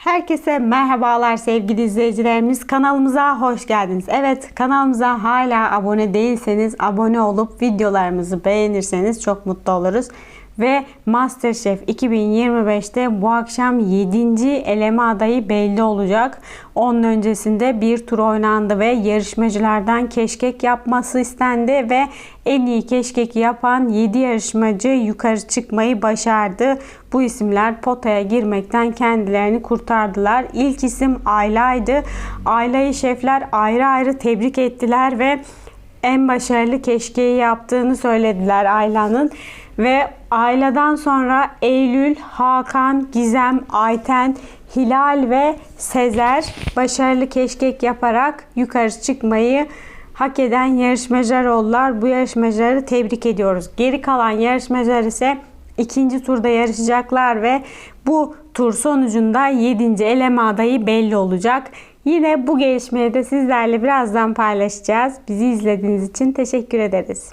Herkese merhabalar sevgili izleyicilerimiz. Kanalımıza hoş geldiniz. Evet kanalımıza hala abone değilseniz abone olup videolarımızı beğenirseniz çok mutlu oluruz. Ve Masterchef 2025'te bu akşam 7. eleme adayı belli olacak. Onun öncesinde bir tur oynandı ve yarışmacılardan keşkek yapması istendi ve en iyi keşkeki yapan 7 yarışmacı yukarı çıkmayı başardı. Bu isimler potaya girmekten kendilerini kurtardılar. İlk isim Ayla'ydı. Ayla'yı şefler ayrı ayrı tebrik ettiler ve en başarılı keşkeği yaptığını söylediler Ayla'nın. Ve Ayla'dan sonra Eylül, Hakan, Gizem, Ayten, Hilal ve Sezer başarılı keşkek yaparak yukarı çıkmayı hak eden yarışmacılar oldular. Bu yarışmacıları tebrik ediyoruz. Geri kalan yarışmacılar ise ikinci turda yarışacaklar ve bu tur sonucunda 7. eleme adayı belli olacak. Yine bu gelişmeyi de sizlerle birazdan paylaşacağız. Bizi izlediğiniz için teşekkür ederiz.